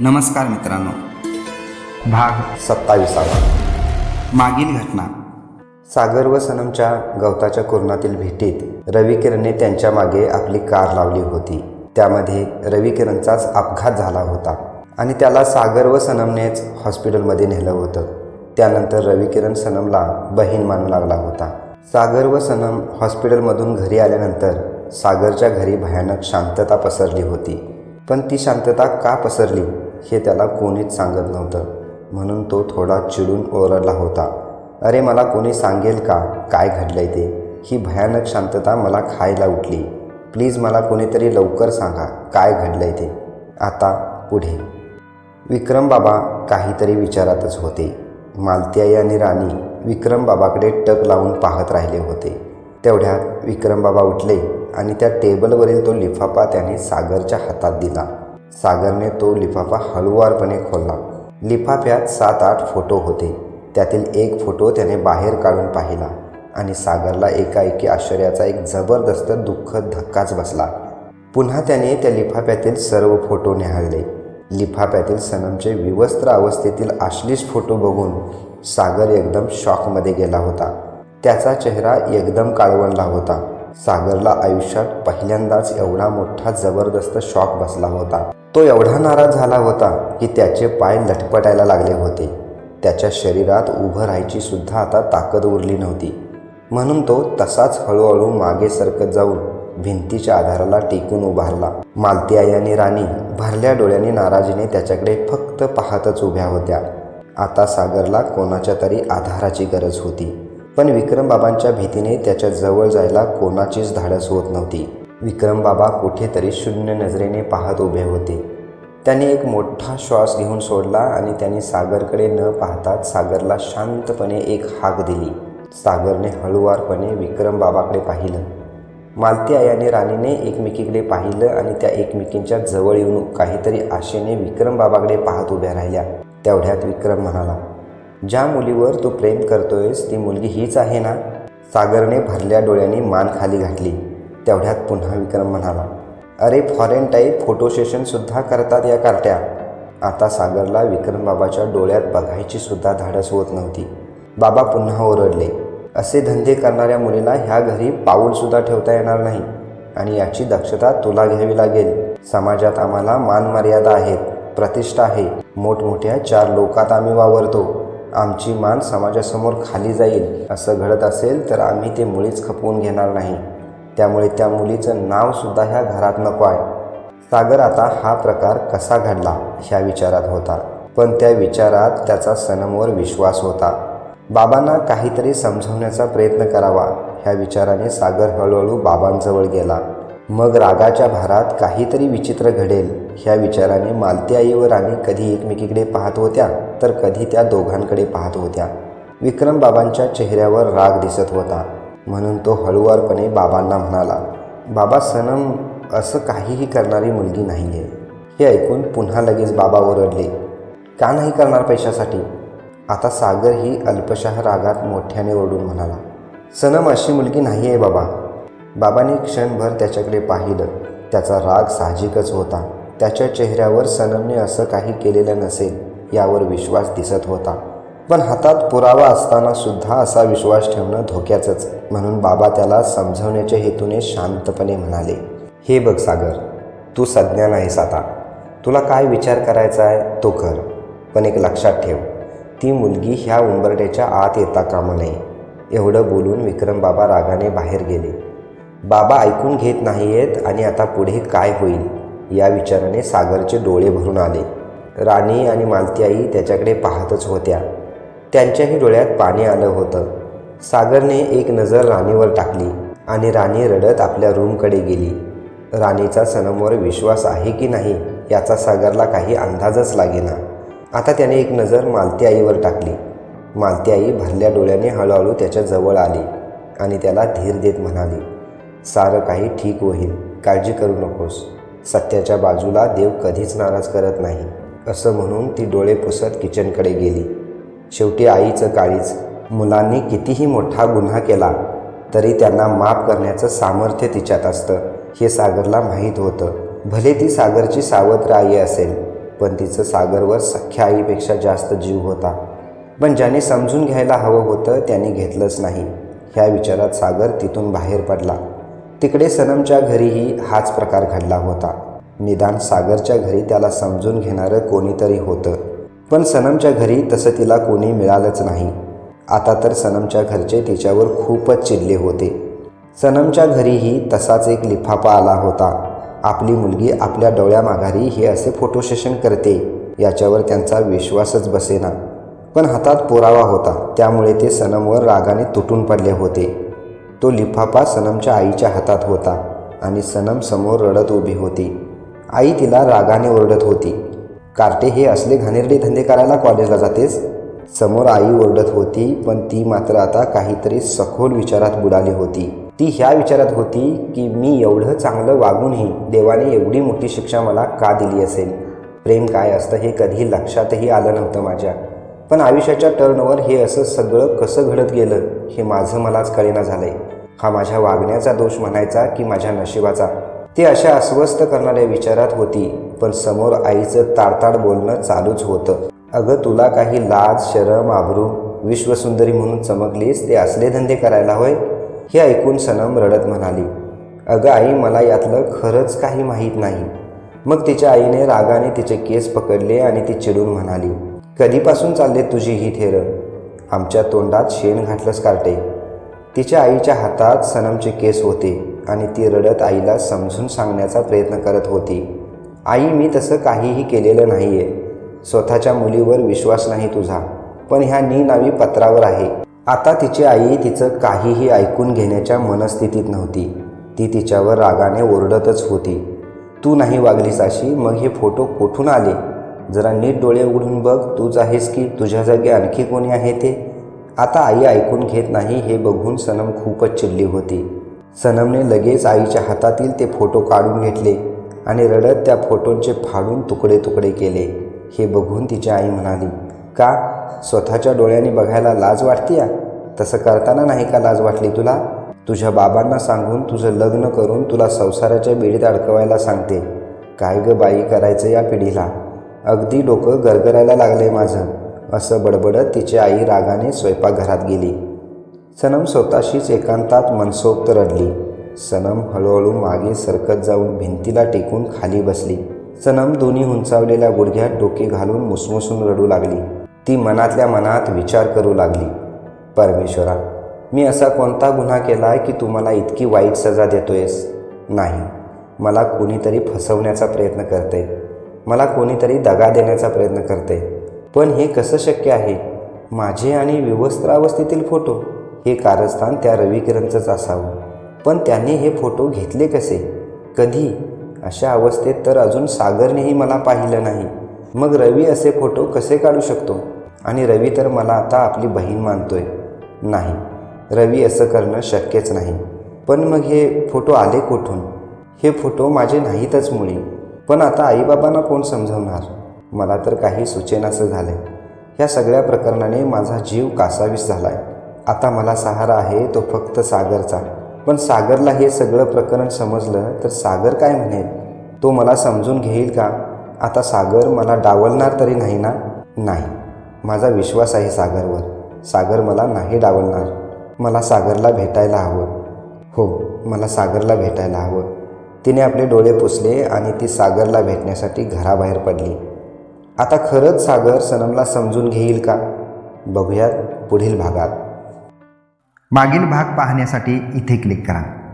नमस्कार मित्रांनो. भाग सत्ताविसावा. मागील घटना. सागर व सनमच्या गवताच्या कुरणातील भेटीत रवी किरणने त्यांच्या मागे आपली कार लावली होती. त्यामध्ये रवी किरणचाच अपघात झाला होता आणि त्याला सागर व सनमनेच हॉस्पिटलमध्ये नेलं होतं. त्यानंतर रवी किरण सनमला बहीण मानू लागला होता. सागर व सनम हॉस्पिटलमधून घरी आल्यानंतर सागरच्या घरी भयानक शांतता पसरली होती. पण ती शांतता का पसरली? हे त्याला कोणीच सांगत नव्हतं. म्हणून तो थोडा चिडून ओरडला होता. अरे मला कोणी सांगेल का? काय घडलंय ते? ही भयानक शांतता मला खायला उठली. प्लीज मला कोणीतरी लवकर सांगा काय घडलंय ते. आता पुढे. विक्रम बाबा काहीतरी विचारातच होते. मालत्याई आणि राणी विक्रम बाबाकडे टक लावून पाहत राहिले होते. तेवढ्यात विक्रम बाबा उठले आणि त्या टेबलवरील तो लिफाफा त्याने सागरच्या हातात दिला. सागरने तो लिफाफा हळुवारपणे खोलला. लिफाफ्यात सात आठ फोटो होते. त्यातील एक फोटो त्याने बाहेर काढून पाहिला आणि सागरला एकाएकी आश्चर्याचा एक जबरदस्त दुःखद धक्काच बसला. पुन्हा त्याने त्या लिफाफ्यातील सर्व फोटो निहाळले. लिफाफ्यातील सनमचे विवस्त्र अवस्थेतील आश्लिष फोटो बघून सागर एकदम शॉकमध्ये गेला होता. त्याचा चेहरा एकदम काळवणला होता. सागरला आयुष्यात पहिल्यांदाच एवढा मोठा जबरदस्त शॉक बसला होता. तो एवढा नाराज झाला होता की त्याचे पाय लटपटायला लागले होते. त्याच्या शरीरात उभं राहायची सुद्धा आता ताकद उरली नव्हती. म्हणून तो तसाच हळूहळू मागे सरकत जाऊन भिंतीच्या आधाराला टेकून उभारला. मालतीआई आणि राणी भरल्या डोळ्यांनी नाराजीने त्याच्याकडे फक्त पाहतच उभ्या होत्या. आता सागरला कोणाच्या तरी आधाराची गरज होती. पण विक्रमबाबांच्या भीतीने त्याच्याजवळ जायला कोणाचीच धाडस होत नव्हती. विक्रमबाबा कुठेतरी शून्य नजरेने पाहत उभे होते. त्याने एक मोठा श्वास घेऊन सोडला आणि त्यांनी सागरकडे न पाहताच सागरला शांतपणे एक हाक दिली. सागरने हळुवारपणे विक्रमबाबाकडे पाहिलं. मालती आई आणि राणीने एकमेकीकडे पाहिलं आणि त्या एकमेकींच्या जवळ येऊन काहीतरी आशेने विक्रमबाबाकडे पाहत उभ्या राहिल्या. तेवढ्यात विक्रम म्हणाला ज्या मुलीवर तू प्रेम करतोयस ती मुलगी हीच आहे ना? सागरने भरल्या डोळ्यांनी मान खाली घातली. तेवढ्यात पुन्हा विक्रम म्हणाला अरे फॉरेन टाईप फोटो सेशनसुद्धा करतात या कार्ट्या. आता सागरला विक्रमबाबाच्या डोळ्यात बघायची सुद्धा धाडस होत नव्हती. बाबा पुन्हा ओरडले असे धंदे करणाऱ्या मुलीला ह्या घरी पाऊलसुद्धा ठेवता येणार नाही आणि याची दक्षता तुला घ्यावी लागेल. समाजात आम्हाला मान मर्यादा आहेत प्रतिष्ठा आहे. मोठमोठ्या चार लोकात आम्ही वावरतो. आमची मान समाजासमोर खाली जाईल. असं घडत असेल तर आम्ही ते मुळीच खपवून घेणार नाही. त्यामुळे त्या मुलीचं नावसुद्धा ह्या घरात नको आहे. सागर आता हा प्रकार कसा घडला ह्या विचारात होता. पण त्या विचारात त्याचा सनमवर विश्वास होता. बाबांना काहीतरी समजवण्याचा प्रयत्न करावा ह्या विचाराने सागर हळूहळू बाबांजवळ गेला. मग रागाच्या भारात काहीतरी विचित्र घडेल ह्या विचाराने मालती आई व राणी कधी एकमेकीकडे पाहत होत्या तर कधी त्या दोघांकडे पाहत होत्या. विक्रम बाबांच्या चेहऱ्यावर राग दिसत होता. म्हणून तो हळुवारपणे बाबांना म्हणाला बाबा सनम असं काहीही करणारी मुलगी नाही आहे हे ऐकून पुन्हा लगेच बाबा ओरडले का नाही करणार पैशासाठी? आता सागर ही अल्पशः रागात मोठ्याने ओरडून म्हणाला सनम अशी मुलगी नाही आहे बाबा. बाबांनी क्षणभर त्याच्याकडे पाहिलं त्याचा राग साहजिकच होता. त्याच्या चेहऱ्यावर सनमने असं काही केलेलं नसेल यावर विश्वास दिसत होता. पण हातात पुरावा असताना सुद्धा असा विश्वास ठेवणं धोक्याचंच. म्हणून बाबा त्याला समजवण्याच्या हेतूने शांतपणे म्हणाले हे बघ सागर तू सज्ञान आहेस आता. तुला काय विचार करायचा आहे तो कर. पण एक लक्षात ठेव ती मुलगी ह्या उंबरट्याच्या आत येता कामा नये. एवढं बोलून विक्रम बाबा रागाने बाहेर गेले. बाबा ऐकून घेत नाही आहेत आणि आता पुढे काय होईल? या विचाराने सागरचे डोळे भरून आले. राणी आणि मालती आई त्याच्याकडे पाहतच होत्या. त्यांच्याही डोळ्यात पाणी आलं होतं. सागरने एक नजर राणीवर टाकली आणि राणी रडत आपल्या रूमकडे गेली. राणीचा सनमवर विश्वास आहे की नाही याचा सागरला काही अंदाजच लागेना. आता त्याने एक नजर मालती आईवर टाकली. मालती आई भरल्या डोळ्याने हळूहळू त्याच्याजवळ आली आणि त्याला धीर देत म्हणाली सारं काही ठीक होईल काळजी करू नकोस. सत्याच्या बाजूला देव कधीच नाराज करत नाही. असं म्हणून ती डोळे पुसत किचनकडे गेली. शेवटी आईचं काळीच मुलांनी कितीही मोठा गुन्हा केला तरी त्यांना माफ करण्याचं सामर्थ्य तिच्यात असतं. हे सागरला माहीत होतं. भले ती सागरची सावत्र आई असेल पण तिचं सागरवर सख्या आईपेक्षा जास्त जीव होता. पण ज्याने समजून घ्यायला हवं होतं त्याने घेतलंच नाही. ह्या विचारात सागर तिथून बाहेर पडला. तिकडे सनमच्या घरीही हाच प्रकार घडला होता. निदान सागरच्या घरी त्याला समजून घेणारं कोणीतरी होतं. पण सनमच्या घरी तसं तिला कोणी मिळालंच नाही. आता तर सनमच्या घरचे तिच्यावर खूपच चिडले होते. सनमच्या घरीही तसाच एक लिफाफा आला होता. आपली मुलगी आपल्या डोळ्यामाघारी हे असे फोटो सेशन करते याच्यावर त्यांचा विश्वासच बसेना. पण हातात पुरावा होता त्यामुळे ते सनमवर रागाने तुटून पडले होते. तो लिफाफा सनमच्या आईच्या हातात होता आणि सनम समोर रडत उभी होती. आई तिला रागाने ओरडत होती. कार्टे हे असले घाणेरडे धंदे करायला कॉलेजला जातेस? समोर आई ओरडत होती पण ती मात्र आता काहीतरी सखोल विचारात बुडाली होती. ती ह्या विचारात होती की मी एवढं चांगलं वागूनही देवाने एवढी मोठी शिक्षा मला का दिली असेल? प्रेम काय असतं हे कधी लक्षातही आलं नव्हतं माझ्या. पण आयुष्याच्या टर्नवर हे असं सगळं कसं घडत गेलं हे माझं मलाच कळेना झालंय. हा माझ्या वागण्याचा दोष म्हणायचा की माझ्या नशिबाचा? ती अशा अस्वस्थ करणाऱ्या विचारात होती पण समोर आईचं ताडताड बोलणं चालूच होतं. अगं तुला काही लाज शरम आबरू विश्वसुंदरी म्हणून चमकलीस ते असले धंदे करायला होय? हे ऐकून सनम रडत म्हणाली. अगं आई मला यातलं खरंच काही माहीत नाही. मग तिच्या आईने रागाने तिचे केस पकडले आणि ती चिडून म्हणाली कधीपासून चालले तुझी ही थेरं? आमच्या तोंडात शेण घातलंच कार्टे. तिच्या आईच्या हातात सनमचे केस होते आणि ती रडत आईला समजून सांगण्याचा प्रयत्न करत होती. आई मी तसं काहीही केलेलं नाही आहे स्वतःच्या मुलीवर विश्वास नाही तुझा पण ह्या नी नावी पत्रावर आहे. आता तिची आई तिचं काहीही ऐकून घेण्याच्या मनस्थितीत नव्हती. ती तिच्यावर रागाने ओरडतच होती. तू नाही वागलीस अशी मग हे फोटो कुठून आले? जरा नीट डोळे उघडून बघ तूच आहेस की तुझ्या जागी आणखी कोणी आहे ते? आता आई ऐकून घेत नाही हे बघून सनम खूपच चिडली होती. सनमने लगेच आईच्या हातातील ते फोटो काढून घेतले आणि रडत त्या फोटोंचे फाडून तुकडे तुकडे केले. हे बघून तिची आई म्हणाली का? स्वतःच्या डोळ्यांनी बघायला लाज वाटते या तसं करताना नाही का लाज वाटली तुला? तुझ्या बाबांना सांगून तुझं लग्न करून तुला संसाराच्या बिडीत अडकवायला सांगते. काय ग बाई करायचं या पिढीला? अगदी डोकं गरगरायला लागले माझं. असं बडबडत तिची आई रागाने स्वयंपाकघरात गेली. सनम स्वतःशीच एकांतात मनसोक्त रडली. सनम हळूहळू मागे सरकत जाऊन भिंतीला टेकून खाली बसली. सनम दोन्ही उंचावलेल्या गुडघ्यात डोके घालून मुसमुसून रडू लागली. ती मनातल्या मनात विचार करू लागली. परमेश्वरा मी असा कोणता गुन्हा केला की तू मला इतकी वाईट सजा देतोयस? नाही. मला कोणीतरी फसवण्याचा प्रयत्न करते. मला कोणीतरी दगा देण्याचा प्रयत्न करते. पण हे कसं शक्य आहे? माझे आणि विवस्त्रावस्थेतील फोटो. हे कारस्थान त्या रविकिरणचंच असावं. पण त्याने हे फोटो घेतले कसे? कधी? अशा अवस्थेत तर अजून सागरनेही मला पाहिलं नाही. मग रवी असे फोटो कसे काढू शकतो? आणि रवी तर मला आता आपली बहीण मानतोय. नाही. रवी असं करणं शक्यच नाही. पण मग हे फोटो आले कुठून? हे फोटो माझे नाहीतच मुळी. पण आता आईबाबांना कोण समजवणार? मला तर काही सुचेनासं झालं आहे ह्या सगळ्या प्रकरणाने माझा जीव कासावीस झाला आहे आता मला सहारा आहे तो फक्त सागरचा. पण सागरला हे सगळं प्रकरण समजलं तर सागर काय म्हणेल? तो मला समजून घेईल का? आता सागर मला डावलणार तरी नाही ना? नाही. माझा विश्वास आहे सागरवर. सागर मला नाही डावलणार. मला सागरला भेटायला हवं. हो मला सागरला भेटायला हवं. तिने आपले डोळे पुसले आणि ती सागरला भेटण्यासाठी घराबाहेर पडली. आता खरंच सागर सनमला समजून घेईल का? बघूयात पुढील भागात. मागील भाग पाहण्यासाठी इथे क्लिक करा.